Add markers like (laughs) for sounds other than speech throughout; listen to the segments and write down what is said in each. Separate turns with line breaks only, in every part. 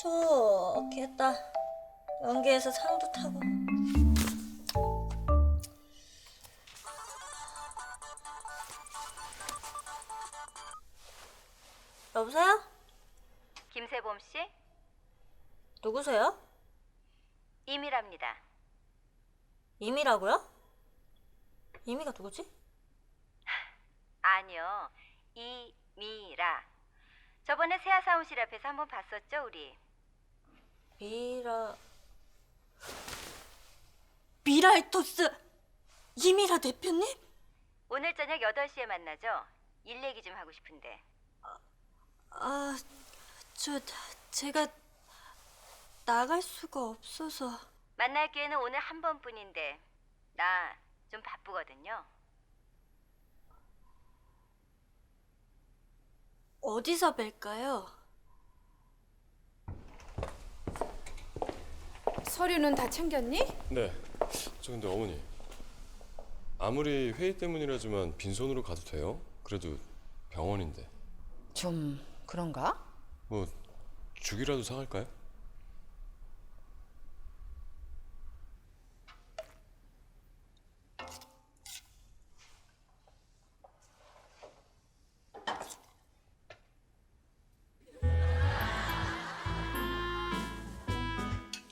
좋겠다. 연기에서 상도 타고. 여보세요?
김세범 씨?
누구세요?
임이랍니다.
이미라고요? 이미가 누구지?
아니요. 이미라. 저번에 세아 사무실 앞에서 한번 봤었죠, 우리?
미라 미라이토스 이미라 대표님?
오늘 저녁 8시에 만나죠? 일 얘기 좀 하고 싶은데.
아, 저 제가 나갈 수가 없어서
만날 기회는 오늘 한 번뿐인데 나 좀 바쁘거든요.
어디서 뵐까요?
서류는 다 챙겼니?
네. 저 근데 어머니 아무리 회의 때문이라지만 빈손으로 가도 돼요? 그래도 병원인데
좀 그런가?
뭐 죽이라도 사갈까요?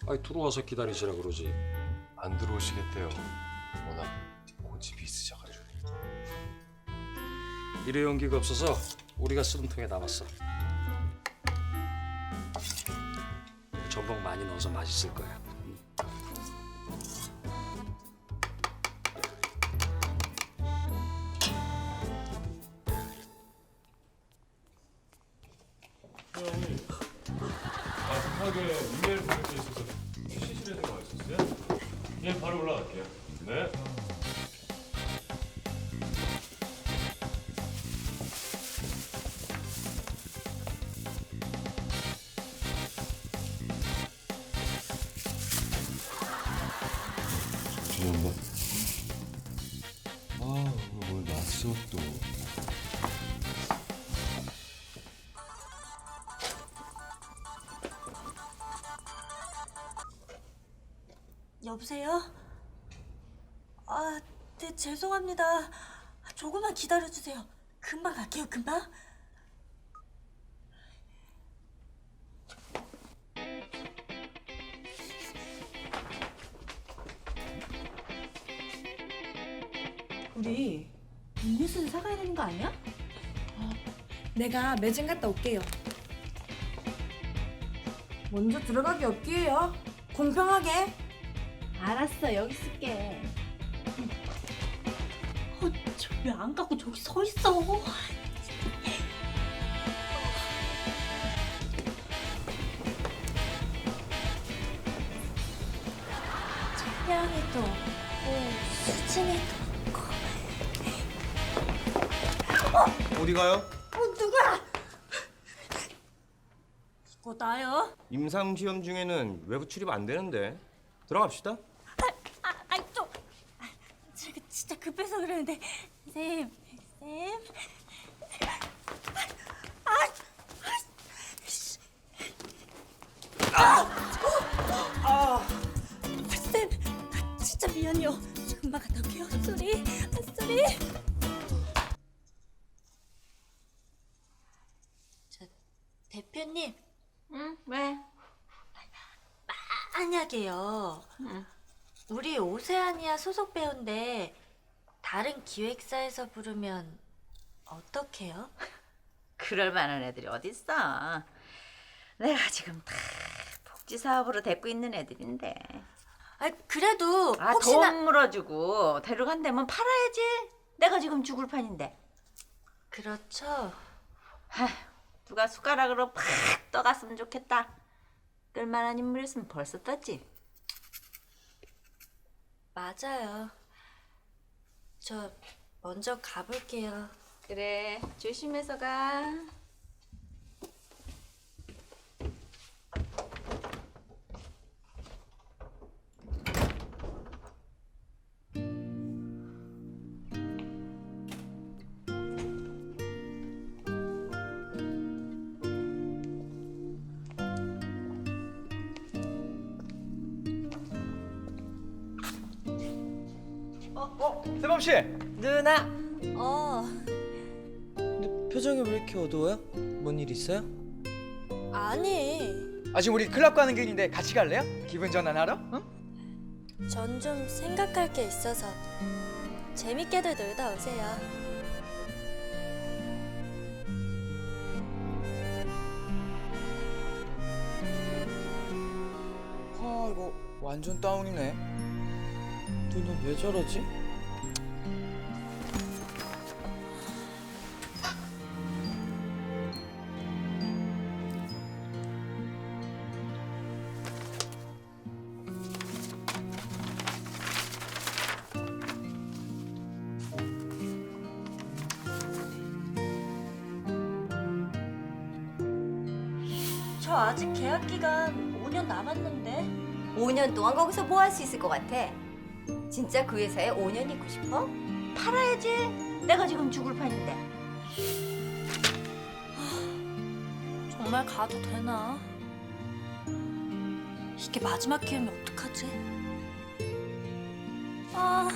아니 들어와서 기다리시라 그러지.
안 들어오시겠대요. 워낙 고집이 있으셔가지고.
일회용기가 없어서 우리가 쓰는 통에 담았어. 전복 많이 넣어서 맛있을 거야.
아, 급하게 이메일 보낼 게 있어서 예, 바로 올라갈게요. 네. 죄송합니다.
여보세요? 아, 네 죄송합니다. 조금만 기다려 주세요. 금방 갈게요. 금방.
우리 음료수는 사가야 되는 거 아니야?
내가 매진 갔다 올게요.
먼저 들어가기 없기에요. 공평하게. 알았어, 여기 있을게.
어, 저왜안 가고 저기 서 있어? 채량에도 없고 수진에도 없고
어디 가요?
어, 누구야? 이거 나요?
임상 시험 중에는 외부 출입 안 되는데 들어갑시다.
아, 아이 좀 아, 제가 진짜 급해서 그러는데 쌤, 쌤. 아, 아, 씨. 아, 어, 아, 쌤, 아, 진짜 미안해요. 저 금방 갔다 올게요. 쏘리, 아, 쏘리. 저 대표님.
응? 왜?
만약에요. 우리 오세아니아 소속 배우인데 다른 기획사에서 부르면 어떡해요? (laughs)
그럴 만한 애들이 어딨어. 내가 지금 다 복지 사업으로 데리고 있는 애들인데.
아 그래도
아,
혹시나
돈 물어주고 데려간다면 팔아야지. 내가 지금 죽을 판인데.
그렇죠.
아휴, 누가 숟가락으로 팍 떠갔으면 좋겠다. 끌만한 인물이었으면 벌써 떴지.
맞아요. 저 먼저 가볼게요.
그래, 조심해서 가.
어, 세범 씨.
누나.
어,
근데 표정이 왜 이렇게 어두워요? 뭔 일 있어요?
아니.
아 지금 우리 클럽 가는 길인데 같이 갈래요? 기분 전환하러? 응?
전 좀 생각할 게 있어서 재밌게들 놀다 오세요.
아 이거 완전 다운이네. 누나 왜 저러지?
저 아직 계약 기간 5년 남았는데.
5년 동안 거기서 뭐 할 수 있을 것 같아? 진짜 그 회사에 5년 있고 싶어? 팔아야지. 내가 지금 죽을 판인데.
정말 가도 되나? 이게 마지막 기회면 어떡하지? 아,